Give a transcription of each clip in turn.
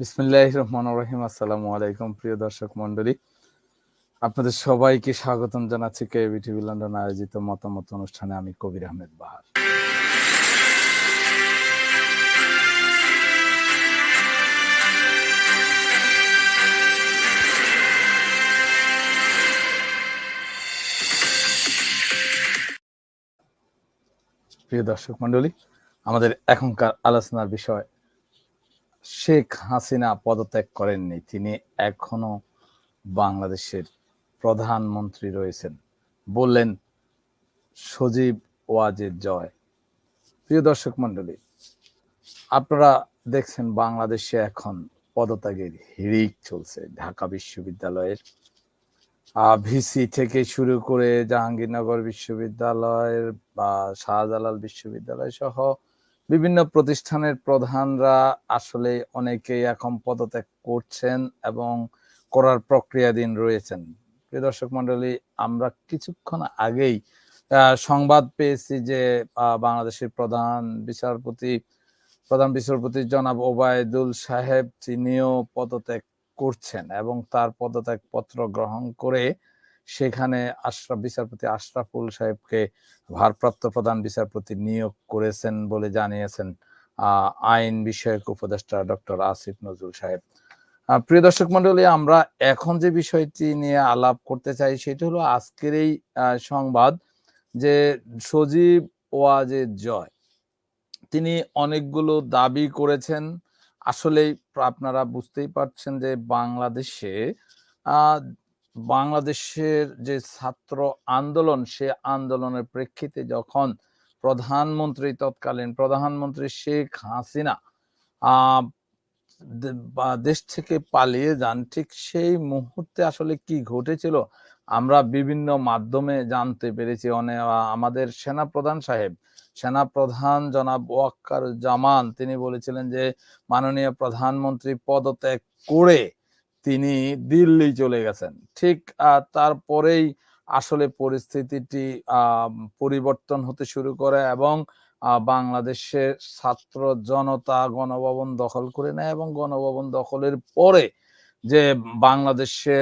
বিসমিল্লাহ রহমান রহিম। আসসালামু আলাইকুম, প্রিয় দর্শক মন্ডলী আপনাদের সবাইকে স্বাগতম জানাচ্ছি কে টিভি লন্ডন আয়োজিত মতামত অনুষ্ঠানে। আমি কবির আহমেদ বাহার। প্রিয় দর্শক মন্ডলী আমাদের এখনকার আলোচনার বিষয় শেখ হাসিনা পদত্যাগ করেননি, তিনি এখনও বাংলাদেশের প্রধানমন্ত্রী রয়েছেন। বললেন, সজীব ওয়াজের জয়। প্রিয় দর্শক মন্ডলী আপনারা দেখছেন বাংলাদেশে এখন পদত্যাগের হিড়িক চলছে ঢাকা বিশ্ববিদ্যালয়ের। ভিসি থেকে শুরু করে জাহাঙ্গীরনগর বিশ্ববিদ্যালয়ের বা শাহজালাল বিশ্ববিদ্যালয় সহ বিভিন্ন প্রতিষ্ঠানের প্রধানরা আসলে অনেকেই এখন পদত্যাগ করছেন এবং করার প্রক্রিয়াধীন রয়েছেন। প্রিয় দর্শক মন্ডলী আমরা কিছুক্ষণ আগেই সংবাদ পেয়েছি যে বাংলাদেশের প্রধান বিচারপতি প্রধান বিচারপতি জনাব ওবায়দুল সাহেব, তিনিও পদত্যাগ করছেন এবং তার পদত্যাগ পত্র গ্রহণ করে সেখানে আশরাফ, বিচারপতি আশরাফুল সাহেবকে ভারপ্রাপ্ত প্রধান বিচারপতি নিয়োগ করেছেন বলে জানিয়েছেন আইন বিষয়ক উপদেষ্টা ডক্টর আসিফ নজরুল সাহেব। প্রিয় দর্শক মন্ডলী আমরা এখন যে বিষয়টি নিয়ে আলাপ করতে চাই সেটি হলো আজকের এই সংবাদ যে সজীব ওয়াজের জয়, তিনি অনেকগুলো দাবি করেছেন। আসলেই আপনারা বুঝতেই পারছেন যে বাংলাদেশে বাংলাদেশের যে ছাত্র আন্দোলন, সে আন্দোলনের প্রেক্ষিতে যখন প্রধানমন্ত্রী তৎকালীন প্রধানমন্ত্রী শেখ হাসিনা দেশ থেকে পালিয়ে যান, ঠিক সেই মুহূর্তে আসলে কি ঘটেছিল, আমরা বিভিন্ন মাধ্যমে জানতে পেরেছি। অনেক আমাদের সেনা প্রধান সাহেব সেনা প্রধান জনাব ওয়াক্কার জামান, তিনি বলেছিলেন যে, মাননীয় প্রধানমন্ত্রী পদত্যাগ করে তিনি দিল্লি চলে গেছেন। ঠিক তারপরেই আসলে পরিস্থিতিটি পরিবর্তন হতে শুরু করে এবং বাংলাদেশের ছাত্র জনতা গণভবন দখল করে নেয় এবং গণভবন দখলের পরে যে বাংলাদেশে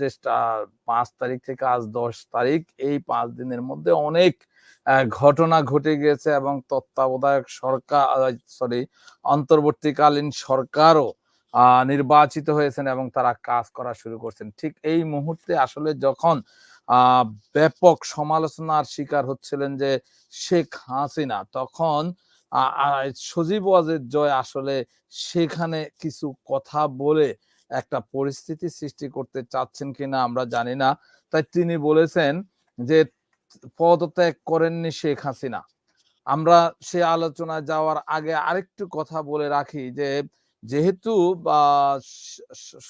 যে পাঁচ তারিখ থেকে আজ দশ তারিখ, এই পাঁচ দিনের মধ্যে অনেক ঘটনা ঘটে গিয়েছে এবং তত্ত্বাবধায়ক সরকার সরি অন্তর্বর্তীকালীন সরকারও নির্বাচিত হয়েছেন এবং তারা কাজ করা শুরু করছেন। ঠিক এই মুহূর্তে আসলে যখন ব্যাপক সমালোচনার শিকার হচ্ছিলেন যে শেখ হাসিনা, তখন সজীব ওয়াজের জয় আসলে সেখানে কিছু কথা বলে একটা পরিস্থিতি সৃষ্টি করতে চাচ্ছেন কিনা আমরা জানি না। তাই তিনি বলেছেন যে, পদত্যাগ করেননি শেখ হাসিনা। আমরা সে আলোচনায় যাওয়ার আগে আরেকটু কথা বলে রাখি যে যেহেতু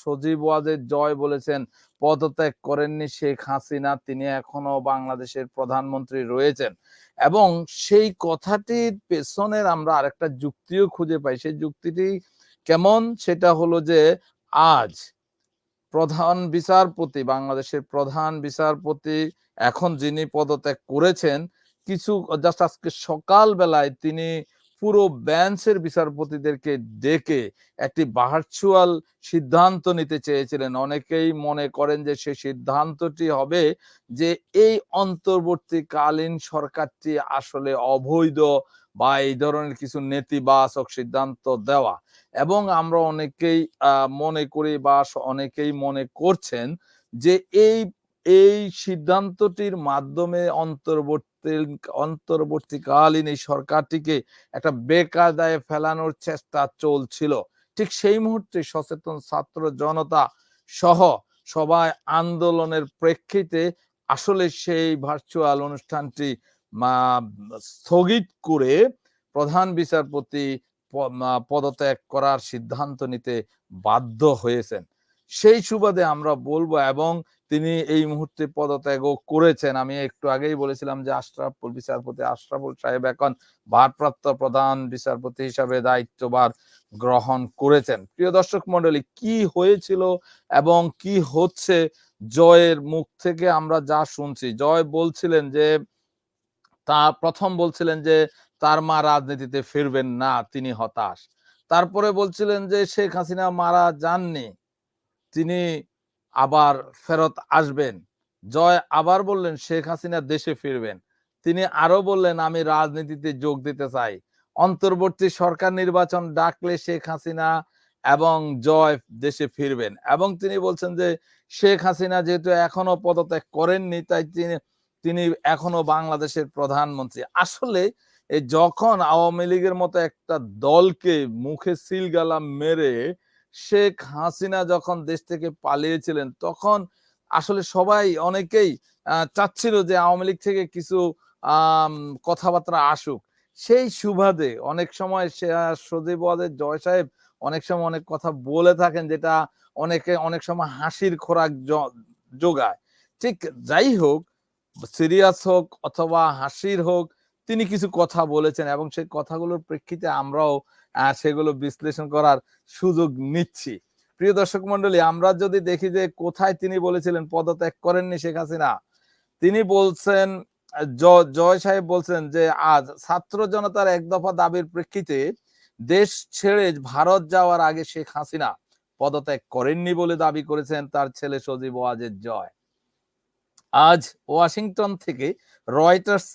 সজীব ওয়াজের জয় বলেছেন, পদত্যাগ করেননি শেখ হাসিনা, তিনি এখনও বাংলাদেশের প্রধানমন্ত্রী রয়েছেন। এবং সেই কথাটির পেছনের আমরা আরেকটা যুক্তিও খুঁজে পাই। সেই যুক্তিটি কেমন? সেটা হলো যে, আজ প্রধান বিচারপতি, বাংলাদেশের প্রধান বিচারপতি, এখন যিনি পদত্যাগ করেছেন, কিছু, জাস্ট আজকে সকাল বেলায় তিনি পুরো বেঞ্চের বিচারপতিদেরকে ডেকে একটি ভার্চুয়াল সিদ্ধান্ত নিতে চেয়েছিলেন। অনেকেই মনে করেন যে সেই সিদ্ধান্তটি হবে যে এই অন্তর্বর্তীকালীন সরকারটি আসলে অবৈধ বা এই ধরনের কিছু নেতিবাচক সিদ্ধান্ত দেওয়া। এবং আমরা অনেকেই মনে করি বা অনেকেই মনে করছেন যে এই এই সিদ্ধান্তটির মাধ্যমে অন্তর্বর্তী, অন্তর্বর্তীকালীন এই সরকারটিকে একটা বেকায়দায় ফেলানোর চেষ্টা চলছিল। ঠিক সেই মুহূর্তে সচেতন ছাত্র জনতা সহ সবাই আন্দোলনের প্রেক্ষিতে আসলে সেই ভার্চুয়াল অনুষ্ঠানটি স্থগিত করে প্রধান বিচারপতি পদত্যাগ করার সিদ্ধান্ত নিতে বাধ্য হয়েছেন। সেই সুবাদে আমরা বলব এবং তিনি এই মুহূর্তে পদত্যাগ করেছেন। আমি একটু আগেই বলেছিলাম যে আশরাফুল বিচারপতি আশরাফুল সাহেব এখন ভারপ্রাপ্ত প্রধান বিচারপতি হিসাবে দায়িত্বভার গ্রহণ করেছেন। প্রিয় দর্শক মন্ডলী কি হয়েছিল এবং কি হচ্ছে জয়ের মুখ থেকে আমরা যা শুনছি। জয় বলছিলেন যে, তা প্রথম বলছিলেন যে, তার মা রাজনীতিতে ফিরবেন না, তিনি হতাশ। তারপরে বলছিলেন যে, শেখ হাসিনা মারা যাননি। তিনি আবার ফেরত আসবেন। জয় আবার বললেন, শেখ হাসিনা দেশে ফিরবেন। তিনি আরও বললেন, আমি রাজনীতিতে যোগ দিতে চাই। অন্তর্বর্তী সরকার নির্বাচন ডাকলে শেখ হাসিনা এবং জয় দেশে ফিরবেন। এবং তিনি বলছেন যে, শেখ হাসিনা যেহেতু এখনও পদত্যাগ করেননি, তাই তিনি তিনি এখনও বাংলাদেশের প্রধানমন্ত্রী। আসলে যখন আওয়ামী লীগের মতো একটা দলকে মুখে সিলগালা মেরে শেখ হাসিনা যখন দেশ থেকে পালিয়েছিলেন, তখন আসলে সবাই অনেকেই চাচ্ছিল যে আওয়ামী লীগ থেকে কিছু কথাবার্তা আসুক। সেই সুবাদে অনেক সময় সজীব ওয়াজেদ জয় সাহেব অনেক সময় অনেক কথা বলে থাকেন যেটা অনেকে অনেক সময় হাসির খোরাক যোগায়। ঠিক যাই হোক, সিরিয়াস হোক অথবা হাসির হোক তিনি কিছু কথা বলেছেন এবং সেই কথাগুলোর প্রেক্ষিতে আমরাও সেগুলো বিশ্লেষণ করার সুযোগ নিচ্ছি। প্রিয় দর্শক মন্ডলী আমরা যদি দেখি যে কোথায় তিনি বলেছিলেন, পদত্যাগ করেননি শেখ হাসিনা, তিনি বলছেন জয় সাহেব বলছেন যে, আজ ছাত্র জনতার এক দফা দাবির প্রেক্ষিতে দেশ ছেড়ে ভারত যাওয়ার আগে শেখ হাসিনা পদত্যাগ করেননি বলে দাবি করেছেন তার ছেলে সজীব ওয়াজেদ জয়। আজ ওয়াশিংটন থেকে রয়টার্স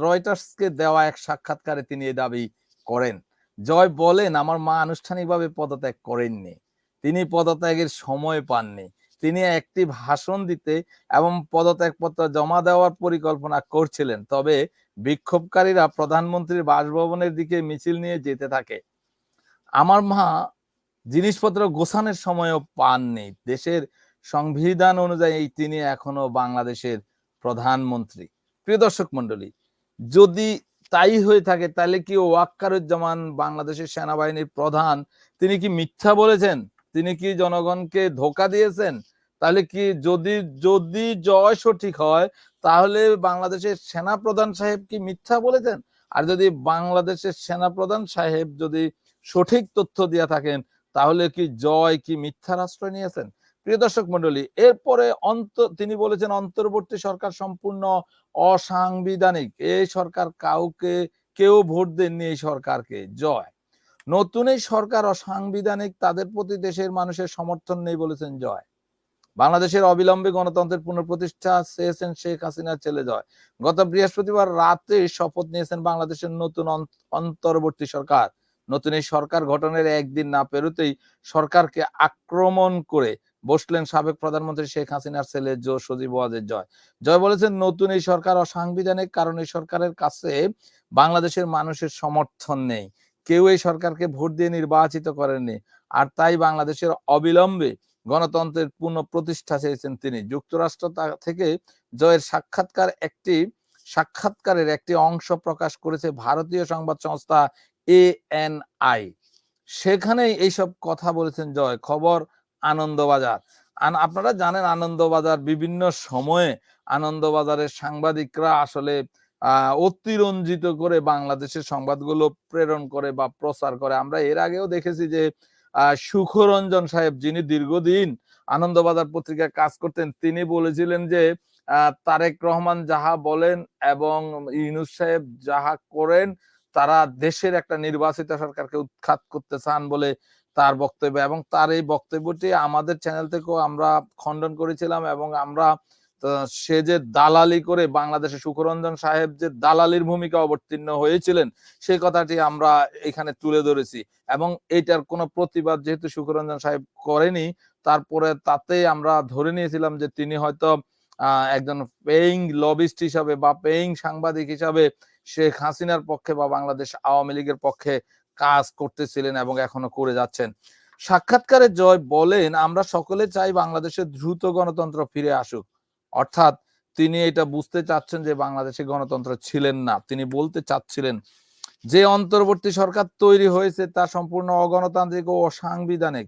রয়টার্সকে দেওয়া এক সাক্ষাৎকারে তিনি এই দাবি করেন। জয় বলেন, আমার মা আনুষ্ঠানিকভাবে পদত্যাগ করেননি। তিনি পদত্যাগের সময় পাননি। তিনি একটি ভাষণ দিতে এবং পদত্যাগপত্র জমা দেওয়ার পরিকল্পনা করছিলেন। তবে বিক্ষোভকারীরা প্রধানমন্ত্রীর বাসভবনের দিকে মিছিল নিয়ে যেতে থাকে। আমার মা জিনিসপত্র গোছানোর সময়ও পাননি। দেশের সংবিধান অনুযায়ী তিনি এখনও বাংলাদেশের প্রধানমন্ত্রী। প্রিয় দর্শক মন্ডলী যদি তাই হয়ে থাকে, তাহলে কি ওয়াক্কারুজ্জামান বাংলাদেশের সেনাবাহিনীর প্রধান, তিনি কি মিথ্যা বলেছেন? তিনি কি জনগণকে ধোকা দিয়েছেন? তাহলে কি যদি যদি জয় সঠিক হয়, তাহলে বাংলাদেশের সেনা প্রধান সাহেব কি মিথ্যা বলেছেন? আর যদি বাংলাদেশের সেনা প্রধান সাহেব যদি সঠিক তথ্য দিয়ে থাকেন, তাহলে কি জয় কি মিথ্যার আশ্রয় নিয়েছেন? প্রিয় দর্শক মন্ডলী, এরপরে অন্ত, তিনি বলেছেন অন্তর্বর্তী সরকার সম্পূর্ণ অসাংবিধানিক। এই সরকার কাউকে, কেউ ভোট দেননি এই সরকারকে। জয়। নতুন এই সরকার অসাংবিধানিক, তাদের প্রতি দেশের মানুষের সমর্থন নেই বলেছেন জয়। বাংলাদেশের অবিলম্বে গণতন্ত্রের পুনঃপ্রতিষ্ঠা চেয়েছেন শেখ হাসিনার ছেলে জয়। গত বৃহস্পতিবার রাতে শপথ নিয়েছেন বাংলাদেশের নতুন অন্ত- অন্তর্বর্তী সরকার। নতুন এই সরকার গঠনের একদিন না পেরোতেই সরকারকে আক্রমণ করে বসলেন সাবেক প্রধানমন্ত্রী শেখ হাসিনার ছেলে জো সজীব ওয়াজেদ জয়। জয় বলেছেন, নতুন এই সরকার অসাংবিধানিক, কারণ এই সরকারের কাছে বাংলাদেশের মানুষের সমর্থন নেই। কেউ এই সরকারকে ভোট দিয়ে নির্বাচিত করেননি। আর তাই বাংলাদেশের অবিলম্বে গণতন্ত্রের পুনঃ প্রতিষ্ঠা চেয়েছেন তিনি। যুক্তরাষ্ট্র থেকে জয়ের সাক্ষাৎকার একটি, সাক্ষাৎকারের একটি অংশ প্রকাশ করেছে ভারতীয় সংবাদ সংস্থা এএনআই। সেখানেই এইসব কথা বলেছেন জয়। খবর আনন্দবাজার। আন- আপনারা জানেন আনন্দবাজার বিভিন্ন সময়ে আনন্দবাজারের সাংবাদিকরা আসলে অতিরঞ্জিত করে বাংলাদেশের সংবাদগুলো প্রেরণ করে বা প্রচার করে। আমরা এর আগেও দেখেছি যে সুখরঞ্জন সাহেব যিনি দীর্ঘদিন আনন্দবাজার পত্রিকায় কাজ করতেন, তিনি বলেছিলেন যে তারেক রহমান যাহা বলেন এবং ইউনুস সাহেব যাহা করেন, তারা দেশের একটা নির্বাচিত সরকারকে উৎখাত করতে চান বলে তার বক্তব্য এবং তার এই বক্তব্যটি আমাদের চ্যানেল থেকেও আমরা খণ্ডন করেছিলাম এবং আমরা সে যে দালালি করে বাংলাদেশে সুখরঞ্জন সাহেব যে দালালির ভূমিকা অবতীর্ণ হয়েছিলেন সেই কথাটি আমরা এখানে তুলে ধরেছি এবং এটার কোনো প্রতিবাদ যেহেতু সুখরঞ্জন সাহেব করেনি, তারপরে তাতে আমরা ধরে নিয়েছিলাম যে তিনি হয়তো একজন পেইং লবিস্ট হিসাবে বা পেইং সাংবাদিক হিসাবে শেখ হাসিনার পক্ষে বা বাংলাদেশ আওয়ামী লীগের পক্ষে কাজ করতেছিলেন এবং এখনও করে যাচ্ছেন। সাক্ষাৎকারে জয় বলেন, আমরা সকলে চাই বাংলাদেশের দ্রুত গণতন্ত্র ফিরে আসুক। অর্থাৎ তিনি এটা বুঝতে চাচ্ছেন যে বাংলাদেশে গণতন্ত্র ছিলেন না। তিনি বলতে চাচ্ছিলেন, যে অন্তর্বর্তী সরকার তৈরি হয়েছে তা সম্পূর্ণ অগণতান্ত্রিক ও অসাংবিধানিক।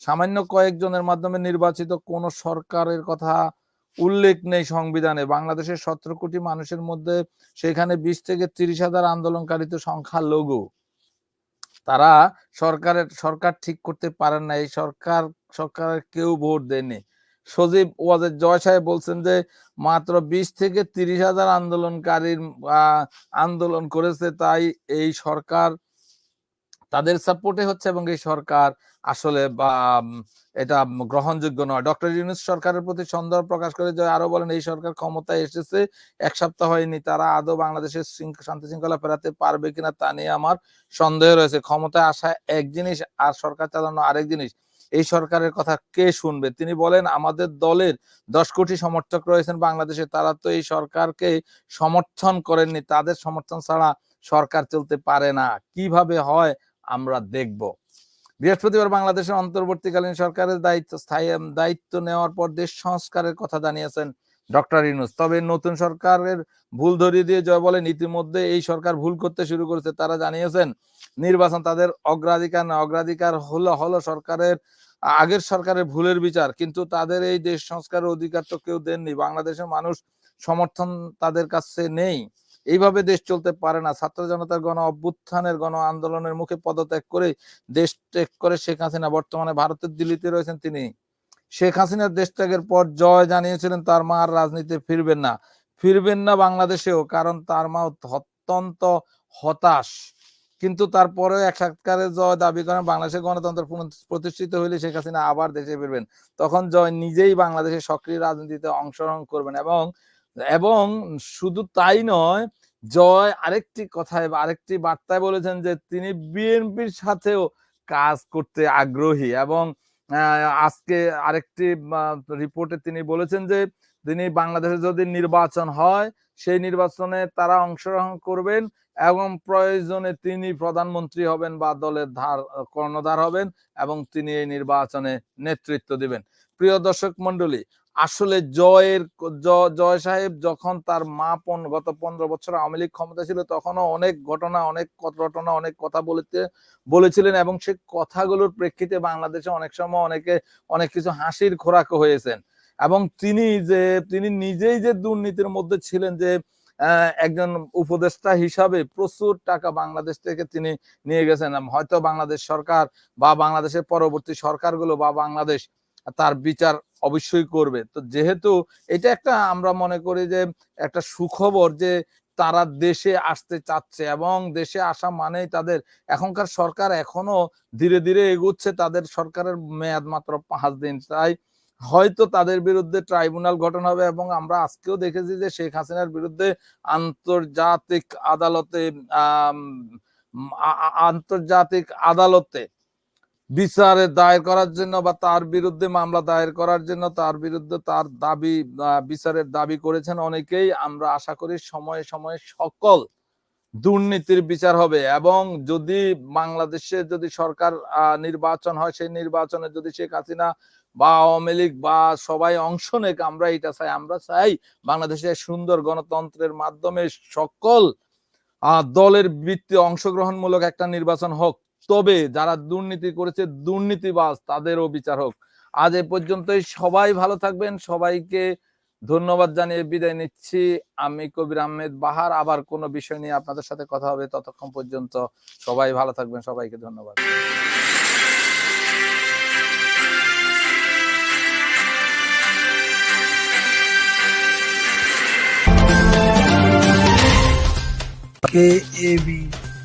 সামান্য কয়েকজনের মাধ্যমে নির্বাচিত কোন সরকারের কথা উল্লেখ নেই সংবিধানে। বাংলাদেশের সতেরো কোটি মানুষের মধ্যে সেখানে বিশ থেকে তিরিশ হাজার আন্দোলনকারী তো সংখ্যা লঘু। তারা সরকারের, সরকার ঠিক করতে পারেন না এই সরকার, সরকারের কেউ ভোট দেয়নি। সজীব ওয়াজের জয় সাহেব বলছেন যে, মাত্র বিশ থেকে তিরিশ হাজার আন্দোলনকারীর আন্দোলন করেছে, তাই এই সরকার তাদের সাপোর্টে হচ্ছে এবং এই সরকার আসলে এটা গ্রহণযোগ্য নয়। ডক্টর ইউনুস সরকারের প্রতি সন্দেহ প্রকাশ করে যে আরও বলেন, এই সরকার ক্ষমতায় এসেছে, এক সপ্তাহ হয়নি, তারা আদৌ বাংলাদেশের শান্তি শৃঙ্খলা ফেরাতে পারবে কিনা তা নিয়ে আমার সন্দেহ রয়েছে। ক্ষমতায় আসা এক জিনিস আর সরকার চালানো আরেক জিনিস। এই সরকারের কথা কে শুনবে? তিনি বলেন, আমাদের দলের দশ কোটি সমর্থক রয়েছেন বাংলাদেশে, তারা তো এই সরকারকে সমর্থন করেননি। তাদের সমর্থন ছাড়া সরকার চলতে পারে না। কীভাবে হয়? আমরা দেখব। বৃহস্পতিবার বাংলাদেশের অন্তর্বর্তীকালীন সরকারের দায়িত্ব, স্থায়ী দায়িত্ব নেওয়ার পর দেশ সংস্কারের কথা জানিয়েছেন ডক্টর ইনুস তবে নতুন সরকারের ভুল ধরিয়ে দিয়ে জয় বলেন ইতিমধ্যে এই সরকার ভুল করতে শুরু করেছে। তারা জানিয়েছেন, নির্বাচন তাদের অগ্রাধিকার না, অগ্রাধিকার হলো হলো সরকারের, আগের সরকারের ভুলের বিচার। কিন্তু তাদের এই দেশ সংস্কারের অধিকার তো কেউ দেননি। বাংলাদেশের মানুষ সমর্থন তাদের কাছে নেই। এইভাবে দেশ চলতে পারে না। ছাত্র জনতার গণ অভ্যুত্থানের, গণ আন্দোলনের মুখে পদত্যাগ করে দেশ ত্যাগ করে শেখ হাসিনা। বর্তমানে ভারতের দিল্লিতে রয়েছেন তিনি। শেখ হাসিনার দেশ ত্যাগের পর জয় জানিয়েছিলেন, তার মা আর রাজনীতিতে ফিরবেন না। ফিরবেন না বাংলাদেশেও, কারণ তার মা অত্যন্ত হতাশ। কিন্তু তারপরেও এক সাক্ষাৎকারে জয় দাবি করেন, বাংলাদেশের গণতন্ত্র প্রতিষ্ঠিত হইলে শেখ হাসিনা আবার দেশে ফিরবেন। তখন জয় নিজেই বাংলাদেশের সক্রিয় রাজনীতিতে অংশগ্রহণ করবেন এবং এবং শুধু তাই নয়, জয় আরেকটি কথায় আরেকটি বার্তায় বলেছেন যে তিনি বিএনপির সাথেও কাজ করতে আগ্রহী এবং আজকে আরেকটি রিপোর্টে তিনি বলেছেন যে তিনি বাংলাদেশে যদি নির্বাচন হয়, সেই নির্বাচনে তারা অংশগ্রহণ করবেন এবং প্রয়োজনে তিনি প্রধানমন্ত্রী হবেন বা দলের ধার, কর্ণধার হবেন এবং তিনি এই নির্বাচনে নেতৃত্ব দিবেন। প্রিয় দর্শক মন্ডলী আসলে জয়ের জয় সাহেব যখন তার মা পন, গত পনেরো বছর আওয়ামী লীগ ক্ষমতা ছিল, তখনও অনেক ঘটনা অনেক ঘটনা, অনেক কথা বলেতে, বলেছিলেন এবং সে কথাগুলোর প্রেক্ষিতে বাংলাদেশে অনেক সময় অনেকে, অনেক কিছু হাসির খোরাক হয়েছেন। এবং তিনি যে, তিনি নিজেই যে দুর্নীতির মধ্যে ছিলেন যে একজন উপদেষ্টা হিসাবে প্রচুর টাকা বাংলাদেশ থেকে তিনি নিয়ে গেছেন। হয়তো বাংলাদেশ সরকার বা বাংলাদেশের পরবর্তী সরকারগুলো বা বাংলাদেশ তার বিচার অবশ্যই করবে। তো যেহেতু এটা একটা আমরা মনে করি যে একটা সুখবর যে তারা দেশে আসতে চাচ্ছে এবং দেশে আসা মানেই তাদের এখনকার সরকার এখনও ধীরে ধীরে এগুচ্ছে তাদের সরকারের মেয়াদ মাত্র পাঁচ দিন। তাই হয়তো তাদের বিরুদ্ধে ট্রাইব্যুনাল গঠন হবে এবং আমরা আজকেও দেখেছি যে শেখ হাসিনার বিরুদ্ধে আন্তর্জাতিক আদালতে আন্তর্জাতিক আদালতে বিচারে দায়ের করার জন্য বা তার বিরুদ্ধে মামলা দায়ের করার জন্য তার বিরুদ্ধে তার দাবি বিচারের দাবি করেছেন অনেকেই। আমরা আশা করি সময়ে সময়ে সকল দুর্নীতির বিচার হবে এবং যদি বাংলাদেশে যদি সরকার নির্বাচন হয়, সেই নির্বাচনে যদি শেখ হাসিনা বা আওয়ামী লীগ বা সবাই অংশ নেক, আমরা এটা চাই। আমরা চাই বাংলাদেশে সুন্দর গণতন্ত্রের মাধ্যমে সকল দলের বৃত্তি অংশগ্রহণমূলক একটা নির্বাচন হোক। তবে যারা দুর্নীতি করেছে, দুর্নীতিবাজ তাদেরও বিচার হোক। আজ এ পর্যন্তই সবাই ভালো থাকবেন। সবাইকে ধন্যবাদ জানিয়ে বিদায় নিচ্ছি। আমি কবির আহমেদ বাহার। আবার কোনো বিষয় নিয়ে আপনাদের সাথে কথা হবে ততক্ষণ পর্যন্ত। সবাই ভালো থাকবেন। সবাইকে ধন্যবাদ।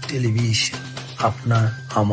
টেলিভিশন। আপনার আমার